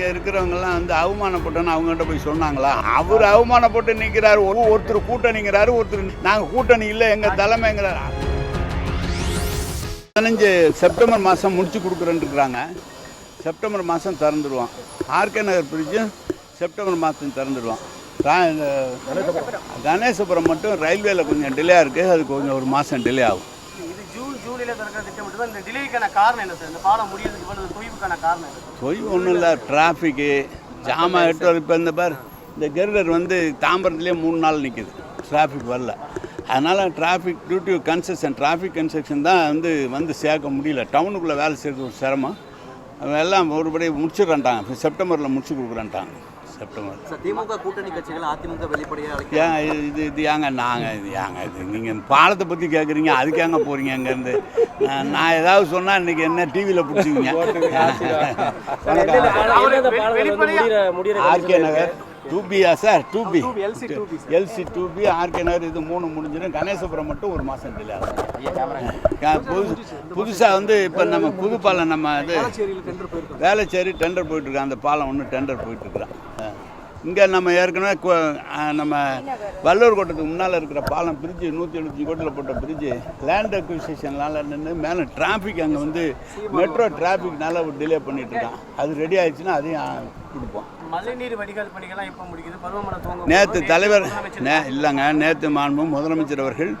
அங்கே இருக்கிறவங்கலாம் வந்து அவமானப்பட்டோன்னு அவங்ககிட்ட போய் சொன்னாங்களா? அவர் அவமானப்பட்டு நிற்கிறாரு ஒருத்தர் கூட்டணிங்கிறாரு ஒருத்தர் நாங்கள் கூட்டணி இல்லை எங்கள் தலைமைங்கிறார். பதினஞ்சு செப்டம்பர் மாதம் முடிச்சு கொடுக்குறேன்ருக்குறாங்க. செப்டம்பர் மாதம் திறந்துடுவான் ஆர்கே நகர் பிரிட்ஜும் செப்டம்பர் மாதம் திறந்துடுவான் கணேசபுரம் மட்டும் ரயில்வேல கொஞ்சம் டிலே இருக்குது அது கொஞ்சம் ஒரு மாதம் டிலே ஆகும். ஜூலைல திறக்கிற திட்டமிட்டு தான் இந்த டிலேக்கான காரணம் என்ன சார்? இந்த பாலம் முடியறதுக்கு இவ்வளவு தொய்வுக்கான காரணம் என்ன? தொய்வு ஒன்றும் இல்லை. டிராஃபிக்கு ஜாமான் எடுத்து இப்போ இந்த பார் இந்த கெருடர் வந்து தாம்பரத்துலேயே மூணு நாள் நிற்கிது டிராஃபிக் வரல. அதனால் traffic due to construction traffic construction தான் வந்து வந்து சேர்க்க முடியல. டவுனுக்குள்ளே வேலை செய்கிறது ஒரு சிரமம். எல்லாம் ஒருபடி முடிச்சிடறான்ட்டாங்க. செப்டம்பரில் முடிச்சு கொடுக்குறேன்ட்டாங்க. செப்டம்பர் சார் திமுக கூட்டணி கட்சிகள் அதிமுக வெளிப்படையாக ஏன் இது- இது இது ஏங்க நாங்கள் இது ஏங்க இது நீங்கள் பாலத்தை பற்றி கேட்குறீங்க அதுக்கு ஏங்க போகிறீங்க அங்கேருந்து நான் ஏதாவது சொன்னால் இன்றைக்கி என்ன டிவியில் பிடிச்சிக்கிங்க. ஆர்கே நகர். டூ பியா sir two B LC two B RK Nagar இது மூணு முடிஞ்சிடும் கணேசபுரம் மட்டும் ஒரு மாதம் டிலே ஆகும். புதுசு புதுசாக வந்து இப்போ நம்ம புது பாலம் நம்ம இது வேலைச்சேரி டெண்டர் போயிட்டுருக்கான் அந்த பாலம் ஒன்று டெண்டர் போயிட்டுருக்குறான் இங்கே நம்ம ஏற்கனவே நம்ம வல்லூர் கோட்டத்துக்கு முன்னால் இருக்கிற பாலம் பிரிட்ஜு நூற்றி எழுபத்தஞ்சு கோட்டில் போட்ட பிரிட்ஜு லேண்ட் அக்விசிஷன்னால நின்று மேலே டிராஃபிக் அங்கே வந்து மெட்ரோ டிராஃபிக்னால டிலே பண்ணிட்டு இருக்கான். அது ரெடி ஆயிடுச்சுன்னா அதையும் கொடுப்போம். மழைநீர் வடிகால் பணிகள்லாம் எப்போ முடிக்குது? பருவமழை துவங்க நேற்று தலைவர் நே இல்லைங்க நேற்று மாண்பு முதலமைச்சர் அவர்கள்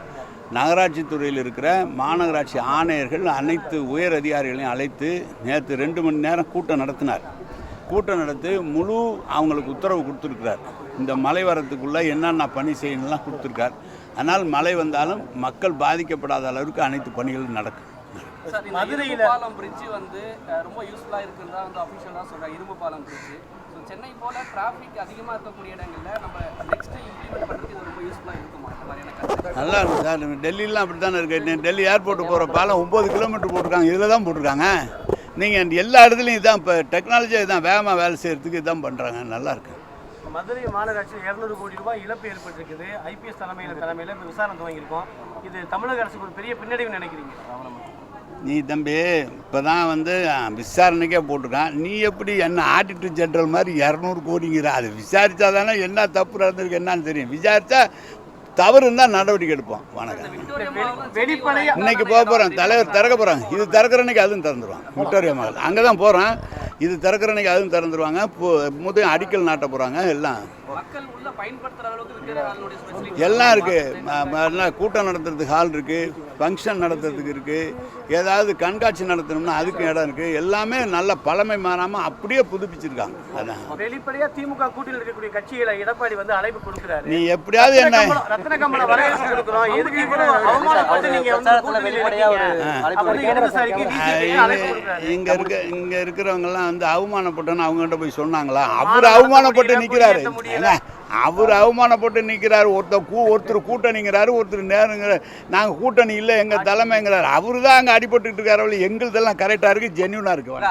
நகராட்சி துறையில் இருக்கிற மாநகராட்சி ஆணையர்கள் அனைத்து உயர் அதிகாரிகளையும் அழைத்து நேற்று ரெண்டு மணி நேரம் கூட்டம் நடத்தினார். கூட்டம் நடத்தி முழு அவங்களுக்கு உத்தரவு கொடுத்துருக்கிறார். இந்த மழை வரத்துக்குள்ளே என்னென்ன பணி செய்யணும்லாம் கொடுத்துருக்கார். அதனால் மழை வந்தாலும் மக்கள் பாதிக்கப்படாத அளவுக்கு அனைத்து பணிகளும் நடக்கும் சார் இந்த மதுரையில- இரும்பு பாலம் பிரிட்ஜ் வந்து அஹ், ரொம்ப யூஸ்ஃபுல்லாக இருக்குன்றதா வந்து அஃபிஷியலாக சொல்கிறாங்க இரும்பு பாலம் பிரிட்ஜ் ஸோ சென்னை போல டிராஃபிக் அதிகமாக இருக்கக்கூடிய இடங்கள்ல நம்ம நெக்ஸ்ட் இம்ப்ளிமெண்ட் பண்ணுறதுக்கு இது ரொம்ப யூஸ்ஃபுல்லாக இருக்குமா? இந்த மாதிரியான கருத்து நல்லா இருக்கும் சார். டெல்லிலாம் அப்படி தானே இருக்கு. டெல்லி ஏர்போர்ட் போகிற பாலம் ஒம்பது கிலோமீட்டர் போட்டிருக்காங்க. இதில் தான் போட்டிருக்காங்க. நீங்கள் எல்லா இடத்துலையும் இதான் இப்போ டெக்னாலஜி இதான் வேகமாக வேலை செய்கிறதுக்கு இதான் பண்ணுறாங்க நல்லா இருக்கு. மதுரை மாநகராட்சியில் இரநூறு கோடி ரூபாய் இழப்பு ஏற்பட்டிருக்குது. ஐபிஎஸ் தலைமையில் தலைமையில் இப்போ விசாரணை துவங்கியிருக்கோம். இது தமிழக அரசுக்கு ஒரு பெரிய பின்னடைவு நினைக்கிறீங்க? நீ தம்பி இப்போ தான் வந்து விசாரணைக்கே போட்டிருக்கான். நீ எப்படி என்ன ஆடிட்டர் ஜெனரல் மாதிரி இரநூறு கோடிங்கிற அது விசாரித்தா தானே என்ன தப்பு நடந்திருக்கு என்னன்னு தெரியும். விசாரித்தா தவறு இருந்தால் நடவடிக்கை எடுப்போம். வணக்கம். இன்னைக்கு போக போகிறோம் தலைவர் திறக்க போகிறாங்க இது திறக்கிற அன்னைக்கு அதுவும் திறந்துருவாங்க. விக்டோரியா மகள். அங்கே தான் போகிறோம் இது திறக்கிற அன்னைக்கு அதுவும் திறந்துருவாங்க. முதல் அடிக்கல் நாட்ட போகிறாங்க எல்லாம் மக்கள் உள்ள பயன்படுத்துகிற அளவுக்கு இருக்கிற அதனுடைய ஸ்பெசிலிட்டி எல்லாம் இருக்குது கூட்டம் நடத்துறதுக்கு ஹால் இருக்குது ஃபங்க்ஷன் நடத்துறதுக்கு இருக்குது ஏதாவது கண்காட்சி நடத்தணும்னா அதுக்கு இடம் இருக்குது எல்லாமே நல்ல பழமை மாறாமல் அப்படியே புதுப்பிச்சிருக்காங்க. அதான். வெளிப்படையா திமுக கூட்டணியில் இருக்கக்கூடிய கட்சிகளை எடப்பாடி வந்து அழைப்பு கொடுக்குறாரு. நீ எப்படியாவது என்ன வரவேற்பு கொடுக்குறோம். எதுக்கு அவமானப்பட்டு கொடுக்குறாரு? இங்கே இருக்க இங்கே இருக்கிறவங்கலாம் வந்து அவமானப்பட்டோன்னு அவங்ககிட்ட போய் சொன்னாங்களா? அவர் அவமானப்பட்டு நிற்கிறாரு ஏங்க அவர் அவமானப்பட்டு நிற்கிறாரு ஒருத்தர் கூ ஒருத்தர் கூட்டணிங்கிறாரு ஒருத்தர் நேருங்கிற நாங்கள் கூட்டணி இல்லை எங்கள் தலைமைங்கிறாரு. அவர் தான் அங்கே அடிபட்டுட்டு இருக்காரு. எங்களுதெல்லாம் கரெக்டாக இருக்குது ஜென்யூனாக இருக்குது